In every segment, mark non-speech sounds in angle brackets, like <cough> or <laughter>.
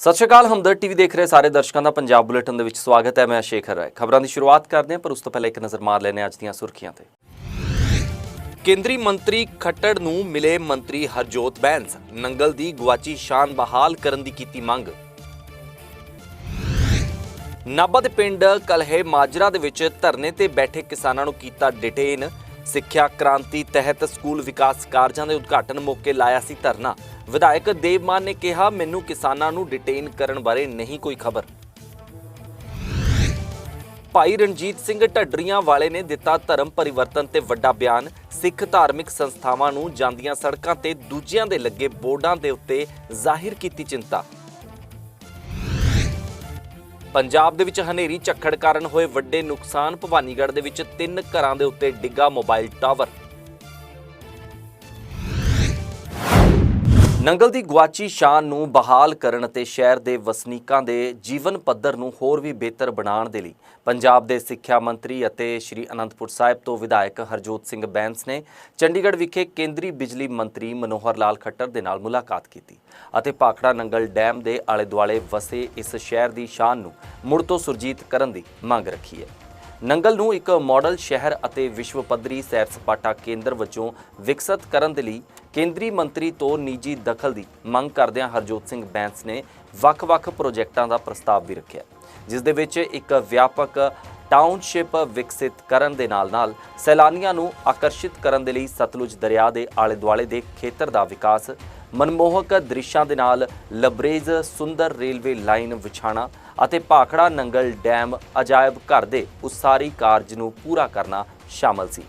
ਸਤਿ ਸ਼੍ਰੀ ਅਕਾਲ ਹਮਦਰਦ ਟੀਵੀ ਦੇਖ ਰਹੇ ਸਾਰੇ ਦਰਸ਼ਕਾਂ ਦਾ ਪੰਜਾਬ ਬੁਲੇਟਿਨ ਦੇ ਵਿੱਚ ਸਵਾਗਤ ਹੈ, ਮੈਂ ਸ਼ੇਖਰ ਰਾਏ। ਖਬਰਾਂ ਦੀ ਸ਼ੁਰੂਆਤ ਕਰਦੇ ਹਾਂ, ਪਰ ਉਸ ਤੋਂ ਪਹਿਲਾਂ ਇੱਕ ਨਜ਼ਰ ਮਾਰ ਲੈਂਦੇ ਹਾਂ ਅੱਜ ਦੀਆਂ ਸੁਰਖੀਆਂ ਤੇ। ਕੇਂਦਰੀ ਮੰਤਰੀ ਖੱਟੜ ਨੂੰ ਮਿਲੇ ਮੰਤਰੀ ਹਰਜੋਤ ਬੈਂਸ। ਨੰਗਲ ਦੀ ਗੁਆਚੀ ਸ਼ਾਨ ਬਹਾਲ ਕਰਨ ਦੀ ਕੀਤੀ ਮੰਗ। ਨਾਭਾ ਦੇ ਪਿੰਡ ਕਲਹੇ ਮਾਜਰਾ ਦੇ ਵਿੱਚ ਧਰਨੇ ਤੇ ਬੈਠੇ ਕਿਸਾਨਾਂ ਨੂੰ ਕੀਤਾ ਡਿਟੇਨ। ਸਿੱਖਿਆ ਕ੍ਰਾਂਤੀ ਤਹਿਤ ਸਕੂਲ ਵਿਕਾਸ ਕਾਰਜਾਂ ਦੇ ਉਦਘਾਟਨ ਮੌਕੇ ਲਾਇਆ ਸੀ ਧਰਨਾ। ਵਿਧਾਇਕ ਦੇਵਮਾਨ ਨੇ ਕਿਹਾ, ਮੈਨੂੰ ਕਿਸਾਨਾਂ ਨੂੰ ਡਿਟੇਨ ਕਰਨ ਬਾਰੇ ਨਹੀਂ ਕੋਈ ਖਬਰ। ਭਾਈ ਰਣਜੀਤ ਸਿੰਘ ਢੱਡਰੀਆਂ ਵਾਲੇ ਨੇ ਦਿੱਤਾ ਧਰਮ ਪਰਿਵਰਤਨ ਤੇ ਵੱਡਾ ਬਿਆਨ। ਸਿੱਖ ਧਾਰਮਿਕ ਸੰਸਥਾਵਾਂ ਨੂੰ ਜਾਂਦੀਆਂ ਸੜਕਾਂ ਤੇ ਦੂਜਿਆਂ ਦੇ ਲੱਗੇ ਬੋਰਡਾਂ ਦੇ ਉੱਤੇ ਜ਼ਾਹਿਰ ਕੀਤੀ ਚਿੰਤਾ। ਪੰਜਾਬ ਦੇ ਵਿੱਚ ਹਨੇਰੀ ਝੱਖੜ ਕਾਰਨ ਹੋਏ ਵੱਡੇ ਨੁਕਸਾਨ ਭਵਾਨੀਗੜ੍ਹ ਦੇ ਵਿੱਚ ਤਿੰਨ ਘਰਾਂ ਦੇ ਉੱਤੇ ਡਿੱਗਾ ਮੋਬਾਈਲ ਟਾਵਰ। ਨੰਗਲ ਦੀ ਗੁਆਚੀ ਸ਼ਾਨ ਨੂੰ ਬਹਾਲ ਕਰਨ ਅਤੇ ਸ਼ਹਿਰ ਦੇ ਵਸਨੀਕਾਂ ਦੇ ਜੀਵਨ ਪੱਧਰ ਨੂੰ ਹੋਰ ਵੀ ਬਿਹਤਰ ਬਣਾਉਣ ਦੇ ਲਈ ਪੰਜਾਬ ਦੇ ਸਿੱਖਿਆ ਮੰਤਰੀ ਅਤੇ ਸ਼੍ਰੀ ਅਨੰਦਪੁਰ ਸਾਹਿਬ ਤੋਂ ਵਿਧਾਇਕ ਹਰਜੋਤ ਸਿੰਘ ਬੈਂਸ ਨੇ ਚੰਡੀਗੜ੍ਹ ਵਿਖੇ ਕੇਂਦਰੀ ਬਿਜਲੀ ਮੰਤਰੀ ਮਨੋਹਰ ਲਾਲ ਖੱਟਰ ਦੇ ਨਾਲ ਮੁਲਾਕਾਤ ਕੀਤੀ ਅਤੇ ਭਾਖੜਾ ਨੰਗਲ ਡੈਮ ਦੇ ਆਲੇ ਦੁਆਲੇ ਵਸੇ ਇਸ ਸ਼ਹਿਰ ਦੀ ਸ਼ਾਨ ਨੂੰ ਮੁੜ ਤੋਂ ਸੁਰਜੀਤ ਕਰਨ ਦੀ ਮੰਗ ਰੱਖੀ ਹੈ। ਨੰਗਲ ਨੂੰ ਇੱਕ ਮਾਡਲ ਸ਼ਹਿਰ ਅਤੇ ਵਿਸ਼ਵ ਪੱਧਰੀ ਸੈਰ ਸਪਾਟਾ ਕੇਂਦਰ ਵਜੋਂ ਵਿਕਸਿਤ ਕਰਨ ਦੇ ਲਈ ਕੇਂਦਰੀ ਮੰਤਰੀ ਤੋਂ ਨਿੱਜੀ ਦਖਲ ਦੀ ਮੰਗ ਕਰਦਿਆਂ ਹਰਜੋਤ ਸਿੰਘ ਬੈਂਸ ਨੇ ਵੱਖ-ਵੱਖ ਪ੍ਰੋਜੈਕਟਾਂ ਦਾ ਪ੍ਰਸਤਾਵ ਵੀ ਰੱਖਿਆ, ਜਿਸ ਦੇ ਵਿੱਚ ਇੱਕ ਵਿਆਪਕ ਟਾਊਨਸ਼ਿਪ ਵਿਕਸਿਤ ਕਰਨ ਦੇ ਨਾਲ-ਨਾਲ ਸੈਲਾਨੀਆਂ ਨੂੰ ਆਕਰਸ਼ਿਤ ਕਰਨ ਦੇ ਲਈ ਸਤਲੁਜ ਦਰਿਆ ਦੇ ਆਲੇ-ਦੁਆਲੇ ਦੇ ਖੇਤਰ ਦਾ ਵਿਕਾਸ, ਮਨਮੋਹਕ ਦ੍ਰਿਸ਼ਾਂ ਦੇ ਨਾਲ ਲਬਰੇਜ ਸੁੰਦਰ ਰੇਲਵੇ ਲਾਈਨ ਵਿਛਾਣਾ ਅਤੇ ਭਾਖੜਾ ਨੰਗਲ ਡੈਮ ਅਜਾਇਬ ਘਰ ਦੇ ਉਸਾਰੀ ਕਾਰਜ ਨੂੰ ਪੂਰਾ ਕਰਨਾ ਸ਼ਾਮਲ ਸੀ।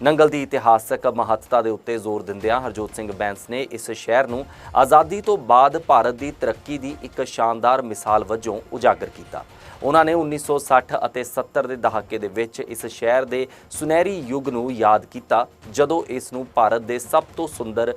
ਨੰਗਲ ਦੀ ਇਤਿਹਾਸਕ ਮਹੱਤਤਾ ਦੇ ਉੱਤੇ ਜ਼ੋਰ ਦਿੰਦਿਆਂ ਹਰਜੋਤ ਸਿੰਘ ਬੈਂਸ ਨੇ ਇਸ ਸ਼ਹਿਰ ਨੂੰ ਆਜ਼ਾਦੀ ਤੋਂ ਬਾਅਦ ਭਾਰਤ ਦੀ ਤਰੱਕੀ ਦੀ ਇੱਕ ਸ਼ਾਨਦਾਰ ਮਿਸਾਲ ਵਜੋਂ ਉਜਾਗਰ ਕੀਤਾ। ਉਹਨਾਂ ਨੇ 1960 ਅਤੇ 70 ਦੇ ਦਹਾਕੇ ਦੇ ਵਿੱਚ ਇਸ ਸ਼ਹਿਰ ਦੇ ਸੁਨਹਿਰੀ ਯੁੱਗ ਨੂੰ ਯਾਦ ਕੀਤਾ, ਜਦੋਂ ਇਸ ਨੂੰ ਭਾਰਤ ਦੇ ਸਭ ਤੋਂ ਸੁੰਦਰ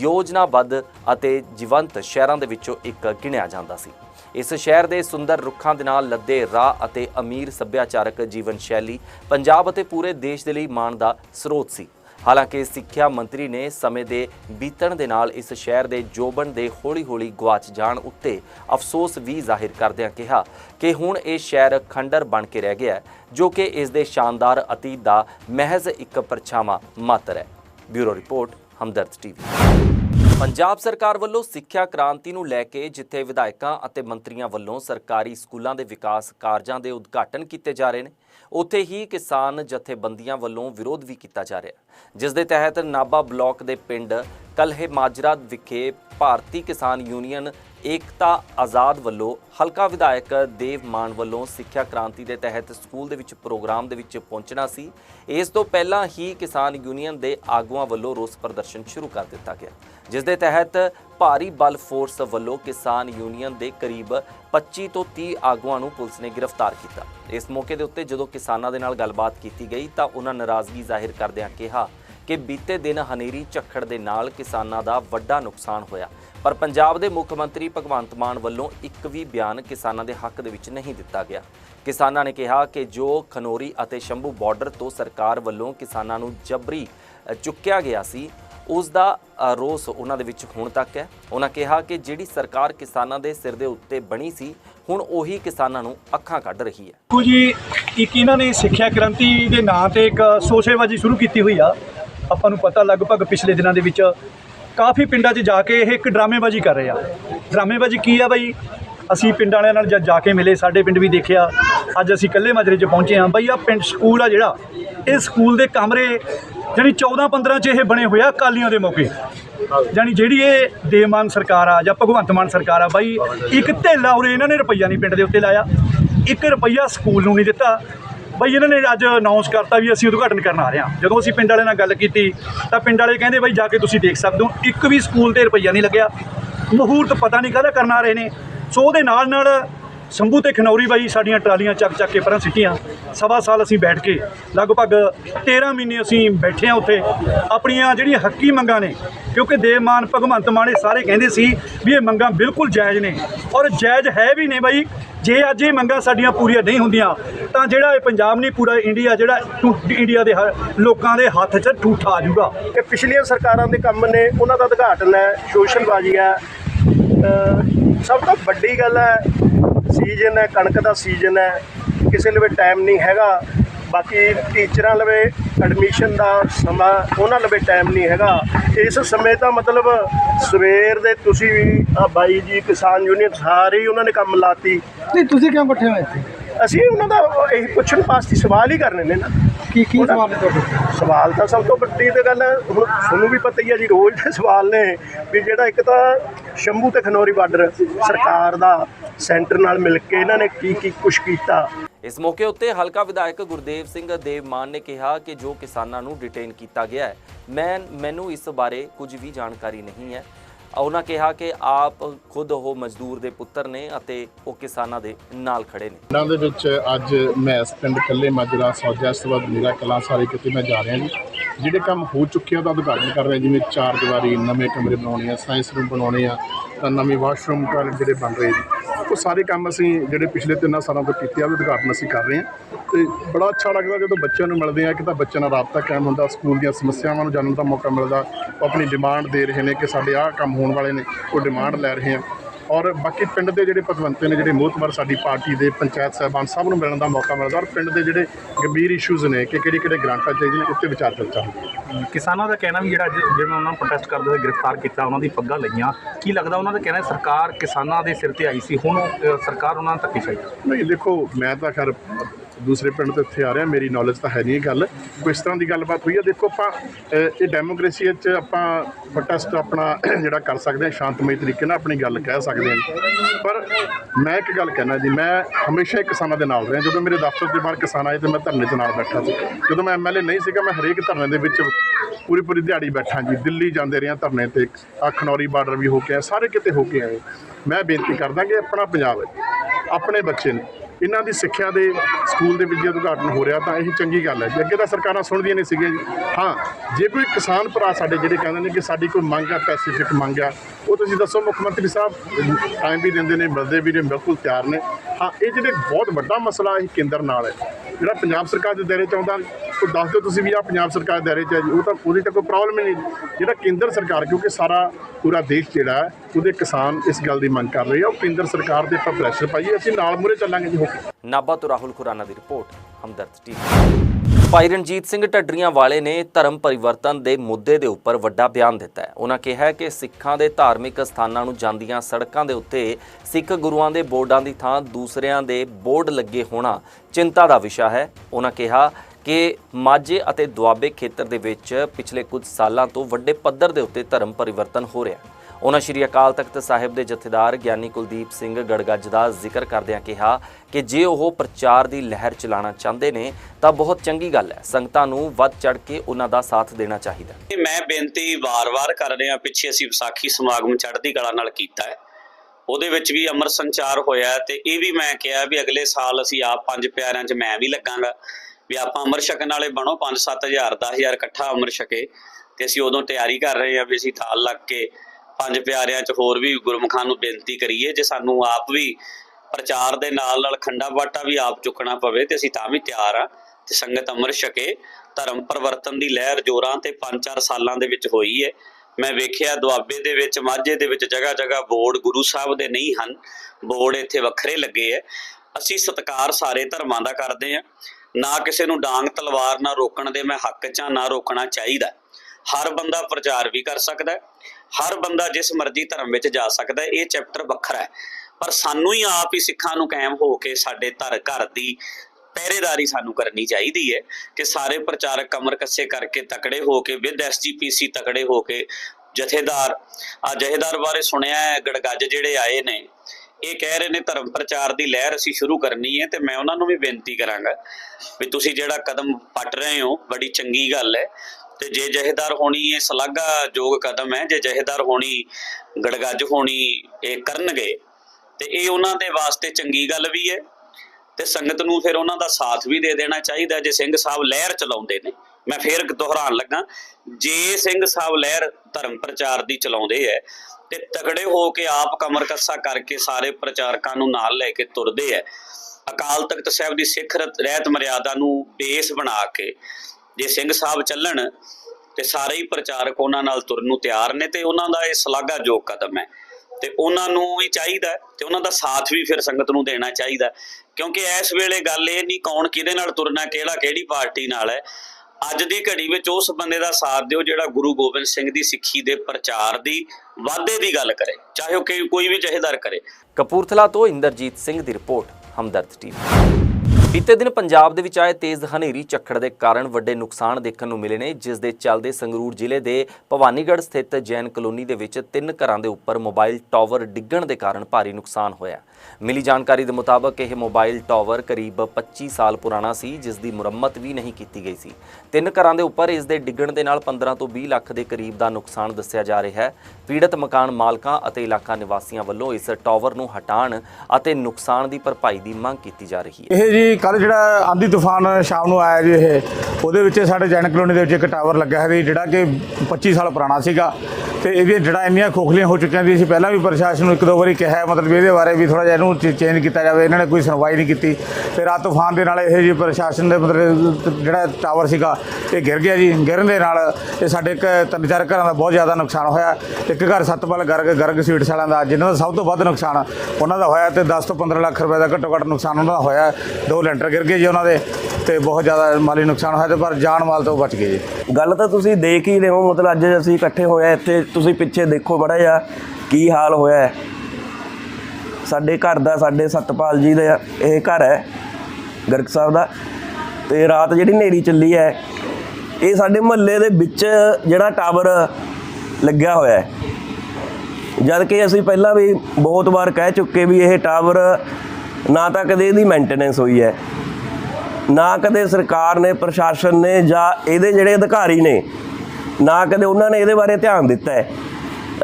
ਯੋਜਨਾਬੱਧ ਅਤੇ ਜੀਵੰਤ ਸ਼ਹਿਰਾਂ ਦੇ ਵਿੱਚੋਂ ਇੱਕ ਗਿਣਿਆ ਜਾਂਦਾ ਸੀ। ਇਸ ਸ਼ਹਿਰ ਦੇ ਸੁੰਦਰ ਰੁੱਖਾਂ ਦੇ ਨਾਲ ਲੱਦੇ ਰਾਹ ਅਤੇ ਅਮੀਰ ਸੱਭਿਆਚਾਰਕ ਜੀਵਨ ਸ਼ੈਲੀ ਪੰਜਾਬ ਅਤੇ ਪੂਰੇ ਦੇਸ਼ ਦੇ ਲਈ ਮਾਣ ਦਾ ਸਰੋਤ ਸੀ। ਹਾਲਾਂਕਿ ਸਿੱਖਿਆ ਮੰਤਰੀ ਨੇ ਸਮੇਂ ਦੇ ਬੀਤਣ ਦੇ ਨਾਲ ਇਸ ਸ਼ਹਿਰ ਦੇ ਜੋਬਨ ਦੇ ਹੌਲੀ-ਹੌਲੀ ਗਵਾਚ ਜਾਣ ਉੱਤੇ ਅਫਸੋਸ ਵੀ ਜ਼ਾਹਿਰ ਕਰਦਿਆਂ ਕਿਹਾ ਕਿ ਹੁਣ ਇਹ ਸ਼ਹਿਰ ਖੰਡਰ ਬਣ ਕੇ ਰਹਿ ਗਿਆ ਜੋ ਕਿ ਇਸ ਦੇ ਸ਼ਾਨਦਾਰ ਅਤੀਤ ਦਾ ਮਹਿਜ਼ ਇੱਕ ਪਰਛਾਵਾਂ ਮਾਤਰ ਹੈ। Bureau report, Hamdard TV. Punjab ਸਰਕਾਰ ਵੱਲੋਂ ਸਿੱਖਿਆ ਕ੍ਰਾਂਤੀ ਨੂੰ ਲੈ ਕੇ ਜਿੱਥੇ ਵਿਧਾਇਕਾਂ ਅਤੇ ਮੰਤਰੀਆਂ ਵੱਲੋਂ ਸਰਕਾਰੀ ਸਕੂਲਾਂ ਦੇ ਵਿਕਾਸ ਕਾਰਜਾਂ ਦੇ ਉਦਘਾਟਨ ਕੀਤੇ ਜਾ ਰਹੇ ਨੇ, ਉੱਥੇ ਹੀ ਕਿਸਾਨ ਜਥੇਬੰਦੀਆਂ ਵੱਲੋਂ ਵਿਰੋਧ ਵੀ ਕੀਤਾ ਜਾ ਰਿਹਾ ਜਿਸ ਦੇ ਤਹਿਤ ਨਾਭਾ ਬਲਾਕ ਦੇ ਪਿੰਡ ਕਲਹੇ ਮਾਜਰਾ ਵਿਖੇ ਭਾਰਤੀ ਕਿਸਾਨ ਯੂਨੀਅਨ ਏਕਤਾ ਆਜ਼ਾਦ ਵੱਲੋਂ ਹਲਕਾ ਵਿਧਾਇਕ ਦੇਵ ਮਾਨ ਵੱਲੋਂ ਸਿੱਖਿਆ ਕ੍ਰਾਂਤੀ ਦੇ ਤਹਿਤ ਸਕੂਲ ਦੇ ਵਿੱਚ ਪ੍ਰੋਗਰਾਮ ਦੇ ਵਿੱਚ ਪਹੁੰਚਣਾ ਸੀ। ਇਸ ਤੋਂ ਪਹਿਲਾਂ ਹੀ ਕਿਸਾਨ ਯੂਨੀਅਨ ਦੇ ਆਗੂਆਂ ਵੱਲੋਂ ਰੋਸ ਪ੍ਰਦਰਸ਼ਨ ਸ਼ੁਰੂ ਕਰ ਦਿੱਤਾ ਗਿਆ। ਜਿਸ ਦੇ ਤਹਿਤ ਭਾਰੀ ਬਲ ਫੋਰਸ ਵੱਲੋਂ ਕਿਸਾਨ ਯੂਨੀਅਨ ਦੇ ਕਰੀਬ 25 ਤੋਂ 30 ਆਗੂਆਂ ਨੂੰ ਪੁਲਿਸ ਨੇ ਗ੍ਰਿਫਤਾਰ ਕੀਤਾ। ਇਸ ਮੌਕੇ ਦੇ ਉੱਤੇ ਜਦੋਂ ਕਿਸਾਨਾਂ ਦੇ ਨਾਲ ਗੱਲਬਾਤ ਕੀਤੀ ਗਈ ਤਾਂ ਉਹਨਾਂ ਨਾਰਾਜ਼ਗੀ ਜ਼ਾਹਿਰ ਕਰਦਿਆਂ ਕਿਹਾ ਕਿ ਬੀਤੇ ਦਿਨ ਹਨੇਰੀ ਝੱਖੜ ਦੇ ਨਾਲ ਕਿਸਾਨਾਂ ਦਾ ਵੱਡਾ ਨੁਕਸਾਨ ਹੋਇਆ। ਪਰ ਪੰਜਾਬ ਦੇ ਮੁੱਖ ਮੰਤਰੀ ਭਗਵੰਤ ਮਾਨ ਵੱਲੋਂ ਇੱਕ ਵੀ ਬਿਆਨ ਕਿਸਾਨਾਂ ਦੇ ਹੱਕ ਦੇ ਵਿੱਚ ਨਹੀਂ ਦਿੱਤਾ ਗਿਆ। ਕਿਸਾਨਾਂ ਨੇ ਕਿਹਾ ਕਿ ਜੋ ਖਨੋਰੀ ਅਤੇ ਸ਼ੰਭੂ ਬਾਰਡਰ ਤੋਂ ਸਰਕਾਰ ਵੱਲੋਂ ਕਿਸਾਨਾਂ ਨੂੰ ਜਬਰੀ ਚੁੱਕਿਆ ਗਿਆ ਸੀ, ਉਸ ਦਾ ਰੋਸ ਉਹਨਾਂ ਦੇ ਵਿੱਚ ਹੁਣ ਤੱਕ ਹੈ। ਉਹਨਾਂ ਕਿਹਾ ਕਿ ਜਿਹੜੀ ਸਰਕਾਰ ਕਿਸਾਨਾਂ ਦੇ ਸਿਰ ਦੇ ਉੱਤੇ ਬਣੀ ਸੀ, ਹੁਣ ਉਹੀ ਕਿਸਾਨਾਂ ਨੂੰ ਅੱਖਾਂ ਕੱਢ ਰਹੀ ਹੈ। ਦੇਖੋ ਜੀ, ਇੱਕ ਇਹਨਾਂ ਨੇ ਸਿੱਖਿਆ ਕ੍ਰਾਂਤੀ ਦੇ ਨਾਂ ਤੇ ਇੱਕ ਸੋਸ਼ੇਬਾਜ਼ੀ ਸ਼ੁਰੂ ਕੀਤੀ ਹੋਈ ਆ। ਆਪਾਂ ਨੂੰ ਪਤਾ ਲਗਭਗ ਪਿਛਲੇ ਦਿਨਾਂ ਦੇ ਵਿੱਚ ਕਾਫੀ ਪਿੰਡਾਂ 'ਚ ਜਾ ਕੇ ਇਹ ਇੱਕ ਡਰਾਮੇਬਾਜ਼ੀ ਕਰ ਰਹੇ ਆ। ਡਰਾਮੇਬਾਜ਼ੀ ਕੀ ਆ ਬਾਈ? ਅਸੀਂ ਪਿੰਡ ਵਾਲਿਆਂ ਨਾਲ ਜਦ ਜਾ ਕੇ ਮਿਲੇ, ਸਾਡੇ ਪਿੰਡ ਵੀ ਦੇਖਿਆ। ਅੱਜ ਅਸੀਂ ਇਕੱਲੇ ਮਾਜਰੇ 'ਚ ਪਹੁੰਚੇ ਹਾਂ। ਬਈ ਆ ਪਿੰਡ ਸਕੂਲ ਆ ਜਿਹੜਾ, ਇਹ ਸਕੂਲ ਦੇ ਕਮਰੇ ਜਾਣੀ 14 15 'ਚ ਇਹ ਬਣੇ ਹੋਏ ਆ ਕਾਲੀਆਂ ਦੇ ਮੌਕੇ। ਜਾਣੀ ਜਿਹੜੀ ਇਹ ਦੇਵਮਾਨ ਸਰਕਾਰ ਆ ਜਾਂ ਭਗਵੰਤ ਮਾਨ ਸਰਕਾਰ ਆ ਬਾਈ, ਇੱਕ ਧੇਲਾ ਉਰੇ ਇਹਨਾਂ ਨੇ ਰੁਪਈਆ ਨਹੀਂ ਪਿੰਡ ਦੇ ਉੱਤੇ ਲਾਇਆ। ਇੱਕ ਰੁਪਈਆ ਸਕੂਲ ਨੂੰ ਨਹੀਂ ਦਿੱਤਾ। ਬਈ ਇਹਨਾਂ ਨੇ ਅੱਜ ਅਨਾਉਂਸ ਕਰਤਾ ਵੀ ਅਸੀਂ ਉਦਘਾਟਨ ਕਰਨ ਆ ਰਹੇ ਹਾਂ। ਜਦੋਂ ਅਸੀਂ ਪਿੰਡ ਵਾਲੇ ਨਾਲ ਗੱਲ ਕੀਤੀ, ਤਾਂ ਪਿੰਡ ਵਾਲੇ ਕਹਿੰਦੇ ਬਈ ਜਾ ਕੇ ਤੁਸੀਂ ਦੇਖ ਸਕਦੇ ਹੋ, ਇੱਕ ਵੀ ਸਕੂਲ ਤੇ ਰੁਪਈਆ ਨਹੀਂ ਲੱਗਿਆ। ਮਹੂਰਤ ਪਤਾ ਨਹੀਂ ਕਾਹਦਾ ਕਰਨ ਆ ਰਹੇ ਨੇ। ਸੋ ਉਹਦੇ ਨਾਲ ਨਾਲ ਸ਼ੰਭੂ ਤੇ ਖਨੌਰੀ ਬਾਈ ਸਾਡੀਆਂ ਟਰਾਲੀਆਂ ਚੱਕ ਚੱਕ ਕੇ ਪਰਾਂ ਸਿੱਟੀਆਂ। ਸਵਾ ਸਾਲ ਅਸੀਂ ਬੈਠ ਕੇ, ਲਗਭਗ 13 ਮਹੀਨੇ ਅਸੀਂ ਬੈਠੇ ਹਾਂ ਉੱਥੇ। ਆਪਣੀਆਂ ਜਿਹੜੀਆਂ ਹੱਕੀ ਮੰਗਾਂ ਨੇ, ਕਿਉਂਕਿ ਦੇਵਮਾਨ ਭਗਵੰਤ ਮਾਨ ਇਹ ਸਾਰੇ ਕਹਿੰਦੇ ਸੀ ਵੀ ਇਹ ਮੰਗਾਂ ਬਿਲਕੁਲ ਜਾਇਜ਼ ਨੇ। ਔਰ ਜਾਇਜ਼ ਹੈ ਵੀ ਨੇ ਬਾਈ, ਜੇ ਅੱਜ ਇਹ ਮੰਗਾਂ ਸਾਡੀਆਂ ਪੂਰੀਆਂ ਨਹੀਂ ਹੁੰਦੀਆਂ, ਤਾਂ ਜਿਹੜਾ ਇਹ ਪੰਜਾਬ ਨਹੀਂ ਪੂਰਾ, ਇੰਡੀਆ ਜਿਹੜਾ ਟੂ- ਇੰਡੀਆ ਦੇ ਹ- ਲੋਕਾਂ ਦੇ ਹੱਥ 'ਚ ਠੂਠਾ ਆ ਜਾਊਗਾ। ਕਿ ਪਿਛਲੀਆਂ ਸਰਕਾਰਾਂ ਦੇ ਕੰਮ ਨੇ, ਉਹਨਾਂ ਦਾ ਉਦਘਾਟਨ ਹੈ, ਸ਼ੋਸ਼ਣਬਾਜ਼ੀ ਹੈ। ਸਭ ਤੋਂ ਵੱਡੀ ਗੱਲ ਹੈ ਸੀਜ਼ਨ ਹੈ ਕਣਕ ਦਾ ਸੀਜ਼ਨ ਹੈ ਕਿਸੇ ਲਵੇ ਟਾਈਮ ਨਹੀਂ ਹੈਗਾ। ਬਾਕੀ ਟੀਚਰਾਂ ਲਵੇ ਐਡਮਿਸ਼ਨ ਦਾ ਸਮਾਂ ਉਹਨਾਂ ਲਵੇ ਟਾਈਮ ਨਹੀਂ ਹੈਗਾ। ਇਸ ਸਮੇਂ ਤਾਂ ਮਤਲਬ ਸਵੇਰ ਦੇ ਤੁਸੀਂ ਵੀ ਆ ਬਾਈ ਜੀ ਕਿਸਾਨ ਯੂਨੀਅਨ ਸਾਰੇ ਹੀ ਉਹਨਾਂ ਨੇ ਕੰਮ ਲਾਤੀ। ਨਹੀਂ ਤੁਸੀਂ ਕਿਉਂ ਇਕੱਠੇ ਹੋਏ ਇੱਥੇ? ਅਸੀਂ ਉਹਨਾਂ ਦਾ ਇਹ ਪੁੱਛਣ ਵਾਸਤੇ ਸਵਾਲ ਹੀ ਕਰਨੇ ਨੇ ਨਾ। ਕੀ ਕੀ ਸਵਾਲ ਨੇ ਤੁਹਾਡੇ? ਸਵਾਲ ਤਾਂ ਸਭ ਤੋਂ ਵੱਡੀ ਤੇ ਗੱਲ ਹੈ, ਹੁਣ ਤੁਹਾਨੂੰ ਵੀ ਪਤਾ ਹੀ ਹੈ ਜੀ ਰੋਜ਼ ਦੇ ਸਵਾਲ ਨੇ ਵੀ ਜਿਹੜਾ ਇੱਕ ਤਾਂ ਸ਼ੰਭੂ ਤੇ ਖਨੌਰੀ ਬਾਰਡਰ ਸਰਕਾਰ ਦਾ ਸੈਂਟਰ ਨਾਲ ਮਿਲ ਕੇ ਇਹਨਾਂ ਨੇ ਕੀ ਕੀ ਕੁਛ ਕੀਤਾ। ਇਸ ਮੌਕੇ ਉੱਤੇ ਹਲਕਾ ਵਿਧਾਇਕ ਗੁਰਦੇਵ ਸਿੰਘ ਦੇਵ ਮਾਨ ਨੇ ਕਿਹਾ ਕਿ ਜੋ ਕਿਸਾਨਾਂ ਨੂੰ ਡਿਟੇਨ ਕੀਤਾ ਗਿਆ ਹੈ ਮੈਂ ਮੈਨੂੰ ਇਸ ਬਾਰੇ ਕੁਝ ਵੀ ਜਾਣਕਾਰੀ ਨਹੀਂ ਹੈ। ਉਹਨਾਂ ਕਿਹਾ ਕਿ ਆਪ ਖੁਦ ਉਹ ਮਜ਼ਦੂਰ ਦੇ ਪੁੱਤਰ ਨੇ ਅਤੇ ਉਹ ਕਿਸਾਨਾਂ ਦੇ ਨਾਲ ਖੜੇ ਨੇ। ਪਿੰਡਾਂ ਦੇ ਵਿੱਚ ਅੱਜ ਮੈਂ ਇਸ ਪਿੰਡ ਕੱਲੇ ਮਾਜਰਾ ਸੌਜਾ ਇਸ ਮੇਰਾ ਕਲਾ ਸਾਰੇ ਕਿਤੇ ਮੈਂ ਜਾ ਰਿਹਾ ਜੀ। ਜਿਹੜੇ ਕੰਮ ਹੋ ਚੁੱਕੇ ਆ ਉਹਦਾ ਉਦਘਾਟਨ ਕਰ ਰਿਹਾ, ਜਿਵੇਂ ਚਾਰ ਦੀਵਾਰੀ, ਨਵੇਂ ਕਮਰੇ ਬਣਾਉਣੇ ਆ ਸਾਇੰਸ ਰੂਮ ਬਣਾਉਣੇ ਆ ਨਵੇਂ ਵਾਸ਼ਰੂਮ ਟਾਇਲਟ ਜਿਹੜੇ ਬਣ ਰਹੇ ਨੇ, ਉਹ ਸਾਰੇ ਕੰਮ ਅਸੀਂ ਜਿਹੜੇ ਪਿਛਲੇ ਤਿੰਨਾਂ ਸਾਲਾਂ ਤੋਂ ਕੀਤੇ ਆ ਉਹਦਾ ਉਦਘਾਟਨ ਅਸੀਂ ਕਰ ਰਹੇ ਹਾਂ। ਤੇ ਬੜਾ ਅੱਛਾ ਲੱਗਦਾ ਜਦੋਂ ਬੱਚਿਆਂ ਨੂੰ ਮਿਲਦੇ ਆ ਕਿ ਤਾਂ ਬੱਚਿਆਂ ਨਾਲ ਰਾਬਤਾ ਕਾਇਮ ਹੁੰਦਾ, ਸਕੂਲ ਦੀਆਂ ਸਮੱਸਿਆਵਾਂ ਨੂੰ ਜਾਣਨ ਦਾ ਮੌਕਾ ਮਿਲਦਾ, ਉਹ ਆਪਣੀ ਡਿਮਾਂਡ ਦੇ ਰਹੇ ਨੇ ਕਿ ਸਾਡੇ ਆਹ ਕੰਮ ਹੋਣ ਵਾਲੇ ਨੇ, ਉਹ ਡਿਮਾਂਡ ਲੈ ਰਹੇ ਆ। ਔਰ ਬਾਕੀ ਪਿੰਡ ਦੇ ਜਿਹੜੇ ਪਤਵੰਤੇ ਨੇ ਜਿਹੜੇ ਮੋਹਤਵਰ ਸਾਡੀ ਪਾਰਟੀ ਦੇ ਪੰਚਾਇਤ ਸਾਹਿਬਾਨ ਸਭ ਨੂੰ ਮਿਲਣ ਦਾ ਮੌਕਾ ਮਿਲਦਾ ਔਰ ਪਿੰਡ ਦੇ ਜਿਹੜੇ ਗੰਭੀਰ ਇਸ਼ੂਜ਼ ਨੇ ਕਿ ਕਿਹੜੀ ਕਿਹੜੇ ਗ੍ਰਾਂਟਾਂ ਚਾਹੀਦੀਆਂ ਉੱਤੇ ਵਿਚਾਰ ਚਰਚਾ ਕਿਸਾਨਾਂ ਦਾ ਕਹਿਣਾ ਵੀ ਜਿਹੜਾ ਅੱਜ ਜਿਵੇਂ ਉਹਨਾਂ ਨੂੰ ਪ੍ਰੋਟੈਸਟ ਕਰਦੇ ਹੋਏ ਗ੍ਰਿਫਤਾਰ ਕੀਤਾ ਉਹਨਾਂ ਦੀ ਪੱਗਾਂ ਲਈਆਂ ਕੀ ਲੱਗਦਾ ਉਹਨਾਂ ਦਾ ਕਹਿਣਾ ਸਰਕਾਰ ਕਿਸਾਨਾਂ ਦੇ ਸਿਰ ਤੇ ਆਈ ਸੀ ਹੁਣ ਸਰਕਾਰ ਉਹਨਾਂ ਕਰ ਰਹੀ ਹੈ। ਨਹੀਂ ਦੇਖੋ ਮੈਂ ਤਾਂ ਖੈਰ ਦੂਸਰੇ ਪਿੰਡ ਤੋਂ ਇੱਥੇ ਆ ਰਿਹਾ, ਮੇਰੀ ਨੌਲੇਜ ਤਾਂ ਹੈ ਨਹੀਂ ਇਹ ਗੱਲ। ਕੋਈ ਇਸ ਤਰ੍ਹਾਂ ਦੀ ਗੱਲਬਾਤ ਹੋਈ ਆ ਦੇਖੋ ਆਪਾਂ ਇਹ ਡੈਮੋਕ੍ਰੇਸੀ 'ਚ ਆਪਾਂ ਪ੍ਰੋਟੈਸਟ ਆਪਣਾ <clears throat> ਜਿਹੜਾ ਕਰ ਸਕਦੇ ਹਾਂ, ਸ਼ਾਂਤਮਈ ਤਰੀਕੇ ਨਾਲ ਆਪਣੀ ਗੱਲ ਕਹਿ ਸਕਦੇ ਹਾਂ। ਪਰ ਮੈਂ ਇੱਕ ਗੱਲ ਕਹਿਣਾ ਜੀ, ਮੈਂ ਹਮੇਸ਼ਾ ਹੀ ਕਿਸਾਨਾਂ ਦੇ ਨਾਲ ਰਿਹਾ। ਜਦੋਂ ਮੇਰੇ ਦਫ਼ਤਰ ਦੇ ਬਾਹਰ ਕਿਸਾਨ ਆਏ ਤੇ ਮੈਂ ਧਰਨੇ 'ਚ ਨਾਲ ਬੈਠਾ ਸੀ। ਜਦੋਂ ਮੈਂ ਐਮਐਲਏ ਨਹੀਂ ਸੀਗਾ, ਮੈਂ ਹਰੇਕ ਧਰਨੇ ਦੇ ਵਿੱਚ ਪੂਰੀ ਪੂਰੀ ਦਿਹਾੜੀ ਬੈਠਾ ਜੀ। ਦਿੱਲੀ ਜਾਂਦੇ ਰਿਹਾ ਧਰਨੇ ਤੇ ਆਹ ਬਾਰਡਰ ਵੀ ਹੋ ਕੇ ਆਏ, ਸਾਰੇ ਕਿਤੇ ਹੋ ਕੇ ਆਏ। ਮੈਂ ਬੇਨਤੀ ਕਰਦਾ ਕਿ ਆਪਣਾ ਪੰਜਾਬ, ਆਪਣੇ ਬੱਚੇ ਨੇ ਇਹਨਾਂ ਦੀ ਸਿੱਖਿਆ ਦੇ ਸਕੂਲ ਦੇ ਵਿੱਚ ਜੇ ਉਦਘਾਟਨ ਹੋ ਰਿਹਾ ਤਾਂ ਇਹ ਚੰਗੀ ਗੱਲ ਹੈ। ਜੀ ਅੱਗੇ ਤਾਂ ਸਰਕਾਰਾਂ ਸੁਣਦੀਆਂ ਨਹੀਂ ਸੀਗੀਆਂ ਜੀ। ਹਾਂ, ਜੇ ਕੋਈ ਕਿਸਾਨ ਭਰਾ ਸਾਡੇ ਜਿਹੜੇ ਕਹਿੰਦੇ ਨੇ ਕਿ ਸਾਡੀ ਕੋਈ ਮੰਗ ਆ ਪੈਸੀਫਿਕ ਮੰਗ ਆ, ਉਹ ਤੁਸੀਂ ਦੱਸੋ, ਮੁੱਖ ਮੰਤਰੀ ਸਾਹਿਬ ਟਾਈਮ ਵੀ ਦਿੰਦੇ ਨੇ, ਮਿਲਦੇ ਵੀ ਨੇ, ਬਿਲਕੁਲ ਤਿਆਰ ਨੇ। ਹਾਂ, ਇਹ ਜਿਹੜੇ ਬਹੁਤ ਵੱਡਾ ਮਸਲਾ ਇਹ ਕੇਂਦਰ ਨਾਲ ਹੈ। ਜਿਹੜਾ ਪੰਜਾਬ ਸਰਕਾਰ ਦੇ ਦਾਇਰੇ ਚ ਆਉਂਦਾ, ਉਹ ਦੱਸ ਦਿਓ ਤੁਸੀਂ ਵੀ ਆ ਪੰਜਾਬ ਸਰਕਾਰ ਦੇ ਦਾਇਰੇ ਚ ਹੈ ਜੀ। ਉਹ ਤਾਂ ਉਹਦੀ ਤਾਂ ਕੋਈ ਪ੍ਰੋਬਲਮ ਹੀ ਨਹੀਂ ਜਿਹੜਾ ਕੇਂਦਰ ਸਰਕਾਰ, ਕਿਉਂਕਿ ਸਾਰਾ ਪੂਰਾ ਦੇਸ਼ ਜਿਹੜਾ ਉਹਦੇ ਕਿਸਾਨ ਇਸ ਗੱਲ ਦੀ ਮੰਗ ਕਰ ਰਹੇ ਆ, ਉਹ ਕੇਂਦਰ ਸਰਕਾਰ ਦੇ ਉੱਪਰ ਪ੍ਰੈਸ਼ਰ ਪਾਈਏ, ਅਸੀਂ ਨਾਲ ਮੂਹਰੇ ਚੱਲਾਂਗੇ ਜੀ, ਹੋ ਕੇ। ਨਾਭਾ ਤੋਂ ਰਾਹੁਲ ਖੁਰਾਨਾ ਦੀ ਰਿਪੋਰਟ, ਹਮਦਰਦ ਟੀਵੀ। ਭਾਈ ਰਣਜੀਤ ਸਿੰਘ ਢੱਡਰੀਆਂ ਵਾਲੇ ਨੇ ਧਰਮ ਪਰਿਵਰਤਨ ਦੇ ਮੁੱਦੇ ਦੇ ਉੱਪਰ ਵੱਡਾ ਬਿਆਨ ਦਿੱਤਾ ਹੈ। ਉਹਨਾਂ ਕਿਹਾ ਕਿ ਸਿੱਖਾਂ ਦੇ ਧਾਰਮਿਕ ਸਥਾਨਾਂ ਨੂੰ ਜਾਂਦੀਆਂ ਸੜਕਾਂ ਦੇ ਉੱਤੇ ਸਿੱਖ ਗੁਰੂਆਂ ਦੇ ਬੋਰਡਾਂ ਦੀ ਥਾਂ ਦੂਸਰਿਆਂ ਦੇ ਬੋਰਡ ਲੱਗੇ ਹੋਣਾ ਚਿੰਤਾ ਦਾ ਵਿਸ਼ਾ ਹੈ। ਉਹਨਾਂ ਕਿਹਾ ਕਿ ਮਾਝੇ ਅਤੇ ਦੁਆਬੇ ਖੇਤਰ ਦੇ ਵਿੱਚ ਪਿਛਲੇ ਕੁਝ ਸਾਲਾਂ ਤੋਂ ਵੱਡੇ ਪੱਧਰ ਦੇ ਉੱਤੇ ਧਰਮ ਪਰਿਵਰਤਨ ਹੋ ਰਿਹਾ ਹੈ। ਉਹਨਾਂ ਸ਼੍ਰੀ ਅਕਾਲ ਤਖਤ ਸਾਹਿਬ ਦੇ ਜਥੇਦਾਰ ਗਿਆਨੀ ਕੁਲਦੀਪ ਸਿੰਘ ਗੜਗੱਜ ਦਾ ਜ਼ਿਕਰ ਕਰਦਿਆਂ ਕਿਹਾ ਕਿ ਜੇ ਉਹ ਪ੍ਰਚਾਰ ਦੀ ਲਹਿਰ ਚਲਾਉਣਾ ਚਾਹੁੰਦੇ ਨੇ, ਤਾਂ ਬਹੁਤ ਚੰਗੀ ਗੱਲ ਹੈ। ਸੰਗਤਾਂ ਨੂੰ ਵੱਧ ਚੜ ਕੇ ਉਹਨਾਂ ਦਾ ਸਾਥ ਦੇਣਾ ਚਾਹੀਦਾ ਮੈਂ ਬੇਨਤੀ ਵਾਰ-ਵਾਰ ਕਰ ਰਿਹਾ ਪਿੱਛੇ ਅਸੀਂ ਵਿਸਾਖੀ ਸਮਾਗਮ ਚੜ੍ਹਦੀ ਕਲਾ ਨਾਲ ਕੀਤਾ ਹੈ। ਉਹਦੇ ਵਿੱਚ ਵੀ ਅਮਰ ਸੰਚਾਰ ਹੋਇਆ ਤੇ ਇਹ ਵੀ ਮੈਂ ਕਿਹਾ ਵੀ ਅਗਲੇ ਸਾਲ ਅਸੀਂ ਆਪ ਪੰਜ ਪਿਆਰਿਆਂ 'ਚ ਮੈਂ ਵੀ ਲੱਗਾਂਗਾ ਵੀ ਆਪਾਂ ਅਮਰ ਛਕਣ ਵਾਲੇ ਬਣੋ 5-7000 10000 ਇਕੱਠਾ ਅਮਰ ਛਕੇ ਤੇ ਅਸੀਂ ਉਦੋਂ ਤਿਆਰੀ ਕਰ ਰਹੇ ਹਾਂ ਵੀ ਅਸੀਂ ਥਾਲ ਲੱਗ ਕੇ ਪੰਜ ਪਿਆਰਿਆਂ 'ਚ ਹੋਰ ਵੀ ਗੁਰਮੁਖਾਂ ਨੂੰ ਬੇਨਤੀ ਕਰੀਏ ਜੇ ਸਾਨੂੰ ਆਪ ਵੀ ਪ੍ਰਚਾਰ ਦੇ ਨਾਲ ਨਾਲ ਖੰਡਾ ਬਾਟਾ ਵੀ ਆਪ ਚੁੱਕਣਾ ਪਵੇ ਤੇ ਅਸੀਂ ਤਾਂ ਵੀ ਤਿਆਰ ਆ ਤੇ ਸੰਗਤ ਅੰਮ੍ਰਿਤ ਛਕੇ, ਧਰਮ ਪਰਿਵਰਤਨ ਦੀ ਲਹਿਰ ਜੋਰਾਂ ਤੇ 5-4 ਸਾਲਾਂ ਦੇ ਵਿੱਚ ਹੋਈ ਹੈ ਮੈਂ ਵੇਖਿਆ ਦੁਆਬੇ ਦੇ ਵਿੱਚ, ਮਾਝੇ ਦੇ ਵਿੱਚ ਜਗ੍ਹਾ ਜਗ੍ਹਾ ਬੋਰਡ ਗੁਰੂ ਸਾਹਿਬ ਦੇ ਨਹੀਂ ਹਨ, ਬੋਰਡ ਇੱਥੇ ਵੱਖਰੇ ਲੱਗੇ ਐ। ਅਸੀਂ ਸਤਿਕਾਰ ਸਾਰੇ ਧਰਮਾਂ ਦਾ ਕਰਦੇ ਆ। ਨਾ ਕਿਸੇ ਨੂੰ ਡਾਂਗ ਤਲਵਾਰ ਨਾਲ ਰੋਕਣ ਦੇ ਮੈਂ ਹੱਕ 'ਚ ਨਾ ਰੋਕਣਾ ਚਾਹੀਦਾ। ਹਰ ਬੰਦਾ ਪ੍ਰਚਾਰ ਵੀ ਕਰ ਸਕਦਾ ਹੈ, ਹਰ ਬੰਦਾ ਜਿਸ ਮਰਜ਼ੀ ਧਰਮ ਵਿੱਚ ਜਾ ਸਕਦਾ ਹੈ, ਇਹ ਚੈਪਟਰ ਵੱਖਰਾ ਹੈ। ਪਰ ਸਾਨੂੰ ਹੀ ਆਪ ਹੀ ਸਿੱਖਾਂ ਨੂੰ ਕਾਇਮ ਹੋ ਕੇ ਸਾਡੇ ਧਰ ਘਰ ਦੀ ਪਹਿਰੇਦਾਰੀ ਸਾਨੂੰ ਕਰਨੀ ਚਾਹੀਦੀ ਹੈ ਕਿ ਸਾਰੇ ਪ੍ਰਚਾਰਕ ਕਮਰ ਕੱਸੇ ਕਰਕੇ ਤਕੜੇ ਹੋ ਕੇ ਵਿਦ ਐਸਜੀਪੀਸੀ ਤਕੜੇ ਹੋ ਕੇ ਜਥੇਦਾਰ ਆ ਜਥੇਦਾਰ ਬਾਰੇ ਸੁਣਿਆ ਹੈ, ਗੜਗੱਜ ਜਿਹੜੇ ਆਏ ਨੇ, ਇਹ ਕਹਿ ਰਹੇ ਨੇ ਧਰਮ ਪ੍ਰਚਾਰ ਦੀ ਲਹਿਰ ਅਸੀਂ ਸ਼ੁਰੂ ਕਰਨੀ ਹੈ ਤੇ ਮੈਂ ਉਹਨਾਂ ਨੂੰ ਵੀ ਬੇਨਤੀ ਕਰਾਂਗਾ ਵੀ ਤੁਸੀਂ ਜਿਹੜਾ ਕਦਮ ਪੱਟ ਰਹੇ ਹੋ, ਬੜੀ ਚੰਗੀ ਗੱਲ ਹੈ। ਤੇ ਜੇ ਜਹੇਦਾਰ ਹੋਣੀ ਇਹ ਸ਼ਲਾਘਾਯੋਗ ਕਦਮ ਹੈ, ਜੇ ਜਹੇਦਾਰ ਹੋਣੀ ਗੜਗੱਜ ਹੋਣੀ ਇਹ ਕਰਨਗੇ, ਤੇ ਇਹ ਉਹਨਾਂ ਦੇ ਵਾਸਤੇ ਚੰਗੀ ਗੱਲ ਵੀ ਹੈ ਤੇ ਸੰਗਤ ਨੂੰ ਫਿਰ ਉਹਨਾਂ ਦਾ ਸਾਥ ਵੀ ਦੇ ਦੇਣਾ ਚਾਹੀਦਾ ਜੇ ਸਿੰਘ ਸਾਹਿਬ ਲਹਿਰ ਚਲਾਉਂਦੇ ਨੇ, ਮੈਂ ਫੇਰ ਦੁਹਰਾਉਣ ਲੱਗਾ, ਜੇ ਸਿੰਘ ਸਾਹਿਬ ਲਹਿਰ ਧਰਮ ਪ੍ਰਚਾਰ ਦੀ ਚਲਾਉਂਦੇ ਐ ਤੇ ਤਗੜੇ ਹੋ ਕੇ ਆਪ ਕਮਰ ਕੱਸਾ ਕਰਕੇ ਸਾਰੇ ਪ੍ਰਚਾਰਕਾਂ ਨੂੰ ਨਾਲ ਲੈ ਕੇ ਤੁਰਦੇ ਐ ਅਕਾਲ ਤਖਤ ਸਾਹਿਬ ਦੀ ਸਿੱਖ ਰਹਿਤ ਮਰਿਆਦਾ ਨੂੰ ਬੇਸ ਬਣਾ ਕੇ ਜੇ ਸਿੰਘ ਸਾਹਿਬ ਚੱਲਣ ਤੇ ਸਾਰੇ ਹੀ ਪ੍ਰਚਾਰਕ ਉਹਨਾਂ ਨਾਲ ਤੁਰਨ ਨੂੰ ਤਿਆਰ ਨੇ ਤੇ ਉਹਨਾਂ ਦਾ ਇਹ ਸ਼ਲਾਘਾਯੋਗ ਕਦਮ ਹੈ ਤੇ ਉਹਨਾਂ ਨੂੰ ਵੀ ਚਾਹੀਦਾ ਹੈ ਤੇ ਉਹਨਾਂ ਦਾ ਸਾਥ ਵੀ ਫਿਰ ਸੰਗਤ ਨੂੰ ਦੇਣਾ ਚਾਹੀਦਾ ਕਿਉਂਕਿ ਇਸ ਵੇਲੇ ਗੱਲ ਇਹ ਨਹੀਂ ਕੌਣ ਕਿਹਦੇ ਨਾਲ ਤੁਰਨਾ, ਕਿਹੜਾ ਕਿਹੜੀ ਪਾਰਟੀ ਨਾਲ ਹੈ। ਅੱਜ ਦੀ ਘੜੀ ਵਿੱਚ ਉਸ ਬੰਦੇ ਦਾ ਸਾਥ ਦਿਓ ਜਿਹੜਾ ਗੁਰੂ ਗੋਬਿੰਦ ਸਿੰਘ ਦੀ ਸਿੱਖੀ ਦੇ ਪ੍ਰਚਾਰ ਦੀ ਵਾਧੇ ਦੀ ਗੱਲ ਕਰੇ, ਚਾਹੇ ਉਹ ਕੋਈ ਵੀ ਜਹੇਦਾਰ ਕਰੇ। ਕਪੂਰਥਲਾ ਤੋਂ ਇੰਦਰਜੀਤ ਸਿੰਘ ਦੀ ਰਿਪੋਰਟ, ਹਮਦਰਦ ਟੀਵੀ। ਬੀਤੇ ਦਿਨ ਪੰਜਾਬ ਦੇ ਵਿੱਚ ਆਏ ਤੇਜ਼ ਹਨੇਰੀ ਝੱਖੜ ਦੇ ਕਾਰਨ ਵੱਡੇ ਨੁਕਸਾਨ ਦੇਖਣ ਨੂੰ ਮਿਲੇ ਨੇ, ਜਿਸ ਦੇ ਚੱਲਦੇ ਸੰਗਰੂਰ ਜ਼ਿਲ੍ਹੇ ਦੇ ਭਵਾਨੀਗੜ੍ਹ ਸਥਿਤ ਜੈਨ ਕਲੋਨੀ ਦੇ ਵਿੱਚ ਤਿੰਨ ਘਰਾਂ ਦੇ ਉੱਪਰ ਮੋਬਾਈਲ ਟਾਵਰ ਡਿੱਗਣ ਦੇ ਕਾਰਨ ਭਾਰੀ ਨੁਕਸਾਨ ਹੋਇਆ। ਮਿਲੀ ਜਾਣਕਾਰੀ ਦੇ ਮੁਤਾਬਕ ਇਹ ਮੋਬਾਈਲ ਟਾਵਰ ਕਰੀਬ 25 ਸਾਲ ਪੁਰਾਣਾ ਸੀ, ਜਿਸ ਦੀ ਮੁਰੰਮਤ ਵੀ ਨਹੀਂ ਕੀਤੀ ਗਈ ਸੀ। ਤਿੰਨ ਘਰਾਂ ਦੇ ਉੱਪਰ ਇਸ ਦੇ ਡਿੱਗਣ ਦੇ ਨਾਲ 15 ਤੋਂ 20 ਲੱਖ ਦੇ ਕਰੀਬ ਦਾ ਨੁਕਸਾਨ ਦੱਸਿਆ ਜਾ ਰਿਹਾ ਹੈ। ਪੀੜਤ ਮਕਾਨ ਮਾਲਕਾਂ ਅਤੇ ਇਲਾਕਾ ਨਿਵਾਸੀਆਂ ਵੱਲੋਂ ਇਸ ਟਾਵਰ ਨੂੰ ਹਟਾਉਣ ਅਤੇ ਨੁਕਸਾਨ ਦੀ ਭਰਪਾਈ ਦੀ ਮੰਗ ਕੀਤੀ ਜਾ ਰਹੀ ਹੈ। ਇਹ ਜੀ ਕੱਲ ਜਿਹੜਾ ਆਂਦੀ ਤੂਫਾਨ ਸ਼ਾਮ ਨੂੰ ਆਇਆ ਜੀ ਇਹ, ਉਹਦੇ ਵਿੱਚ ਸਾਡੇ ਜੈਨ ਕਲੋਨੀ ਦੇ ਵਿੱਚ ਇੱਕ ਟਾਵਰ ਲੱਗਾ ਹੈ ਜੀ ਜਿਹੜਾ ਕਿ 25 ਸਾਲ ਪੁਰਾਣਾ ਸੀਗਾ। ਤੇ ਇਹਦੀਆਂ ਜੜ੍ਹਾਂ ਇੰਨੀਆਂ ਖੋਖਲੀਆਂ ਹੋ ਚੁੱਕੀਆਂ ਸੀ ਅਸੀਂ ਪਹਿਲਾਂ ਵੀ ਪ੍ਰਸ਼ਾਸਨ ਨੂੰ ਇੱਕ ਦੋ ਵਾਰੀ ਕਿਹਾ ਹੈ, ਮਤਲਬ ਇਹਦੇ ਬਾਰੇ ਵੀ ਥੋੜਾ ਜਿਹਾ ਇਹਨੂੰ ਚੇਂਜ ਕੀਤਾ ਜਾਵੇ ਇਹਨਾਂ ਨੇ ਕੋਈ ਸੁਣਵਾਈ ਨਹੀਂ ਕੀਤੀ। ਤੇ ਰਾਤ ਤੂਫਾਨ ਦੇ ਨਾਲ ਇਹ ਜੀ ਪ੍ਰਸ਼ਾਸਨ ਦੇ ਮਤਲਬ ਜਿਹੜਾ ਟਾਵਰ ਸੀਗਾ ਇਹ ਗਿਰ ਗਿਆ ਜੀ ਗਿਰਨ ਦੇ ਨਾਲ ਇਹ ਸਾਡੇ ਇੱਕ ਤਿੰਨ ਚਾਰ ਘਰਾਂ ਦਾ ਬਹੁਤ ਜ਼ਿਆਦਾ ਨੁਕਸਾਨ ਹੋਇਆ। ਇੱਕ ਘਰ ਸੱਤਪਾਲ ਗਰਗ ਗਰਗ ਸਵੀਟਸ ਵਾਲਿਆਂ ਦਾ ਜਿਨ੍ਹਾਂ ਦਾ ਸਭ ਤੋਂ ਵੱਧ ਨੁਕਸਾਨ ਉਹਨਾਂ ਦਾ ਹੋਇਆ ਤੇ 10 ਤੋਂ 15 ਲੱਖ ਰੁਪਏ ਦਾ ਘੱਟੋ ਘੱਟ ਨੁਕਸਾਨ ਉਹਨਾਂ ਦਾ ਹੋਇਆ। ਦੋ ਲੈਂਟਰ ਗਿਰ ਗਏ ਜੀ ਉਹਨਾਂ ਦੇ। ਤੇ ਬਹੁਤ ਜ਼ਿਆਦਾ ਮਾਲੀ ਨੁਕਸਾਨ ਹੋਇਆ ਤੇ ਪਰ ਜਾਨ ਮਾਲ ਤੋਂ ਬਚ ਗਏ ਜੀ। ਗੱਲ ਤਾਂ ਤੁਸੀਂ ਦੇਖ ਹੀ ਰਹੇ ਹੋ, ਮਤਲਬ ਅੱਜ ਅਸੀਂ ਇਕੱਠੇ ਹੋਏ ਇੱਥੇ ਤੁਸੀਂ ਪਿੱਛੇ ਦੇਖੋ ਬੜਾ ਜਿਹਾ ਕੀ ਹਾਲ ਹੋਇਆ ਹੈ। ਸਾਡੇ ਘਰ ਦਾ, ਸਾਡੇ ਸਤਪਾਲ ਜੀ ਦਾ ਇਹ ਘਰ ਹੈ, ਗਰਗ ਸਾਹਿਬ ਦਾ, ਤੇ ਰਾਤ ਜਿਹੜੀ ਹਨੇਰੀ ਚੱਲੀ ਹੈ, ਇਹ ਸਾਡੇ ਮਹੱਲੇ ਦੇ ਵਿੱਚ ਜਿਹੜਾ ਟਾਵਰ ਲੱਗਿਆ ਹੋਇਆ ਹੈ। ਜਦ ਕਿ ਅਸੀਂ ਪਹਿਲਾਂ ਵੀ ਬਹੁਤ ਵਾਰ ਕਹਿ ਚੁੱਕੇ ਵੀ ਇਹ ਟਾਵਰ ਨਾ ਤਾਂ ਕਦੇ ਇਹਦੀ ਮੇਨਟੇਨੈਂਸ ਹੋਈ ਹੈ। ਨਾ ਕਦੇ ਸਰਕਾਰ ਨੇ, ਪ੍ਰਸ਼ਾਸਨ ਨੇ ਜਾਂ ਇਹਦੇ ਜਿਹੜੇ ਅਧਿਕਾਰੀ ਨੇ, ਨਾ ਕਦੇ ਉਹਨਾਂ ਨੇ ਇਹਦੇ ਬਾਰੇ ਧਿਆਨ ਦਿੱਤਾ ਹੈ।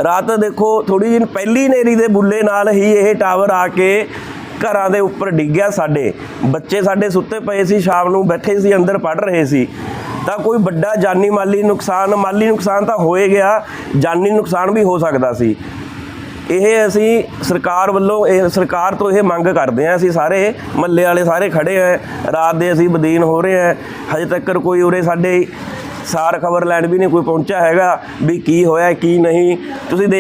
ਰਾਤ ਦੇਖੋ ਥੋੜੀ ਜਿਹੀ ਪਹਿਲੀ ਨੇਰੀ ਦੇ ਬੁੱਲੇ ਨਾਲ ਹੀ ਇਹ ਟਾਵਰ ਆ ਕੇ ਘਰਾਂ ਦੇ ਉੱਪਰ ਡਿੱਗਿਆ ਸਾਡੇ। ਬੱਚੇ ਸਾਡੇ ਸੁੱਤੇ ਪਏ ਸੀ, ਸ਼ਾਮ ਨੂੰ ਬੈਠੇ ਸੀ, ਅੰਦਰ ਪੜ ਰਹੇ ਸੀ। ਤਾਂ ਕੋਈ ਵੱਡਾ ਜਾਨੀ ਮਾਲੀ ਨੁਕਸਾਨ ਮਾਲੀ ਨੁਕਸਾਨ ਤਾਂ ਹੋਏ ਗਿਆ, ਜਾਨੀ ਨੁਕਸਾਨ ਵੀ ਹੋ ਸਕਦਾ ਸੀ। ਇਹ ਅਸੀਂ ਸਰਕਾਰ ਵੱਲੋਂ, ਇਹ ਸਰਕਾਰ ਤੋਂ ਇਹ ਮੰਗ ਕਰਦੇ ਹਾਂ, ਅਸੀਂ ਸਾਰੇ ਮੱਲੇ ਵਾਲੇ ਸਾਰੇ ਖੜੇ ਆ ਰਾਤ ਦੇ ਅਸੀਂ ਬਦੀਨ ਹੋ ਰਹੇ ਆ ਹਜੇ ਤੱਕ ਕੋਈ ਉਰੇ ਸਾਡੇ ਸਾਰ ਖਬਰ ਲੈਣ ਵੀ ਨਹੀਂ ਕੋਈ ਪਹੁੰਚਿਆ ਹੈਗਾ ਵੀ ਕੀ ਹੋਇਆ, ਕੀ ਨਹੀਂ। ਤੁਸੀਂ ਦੇਖ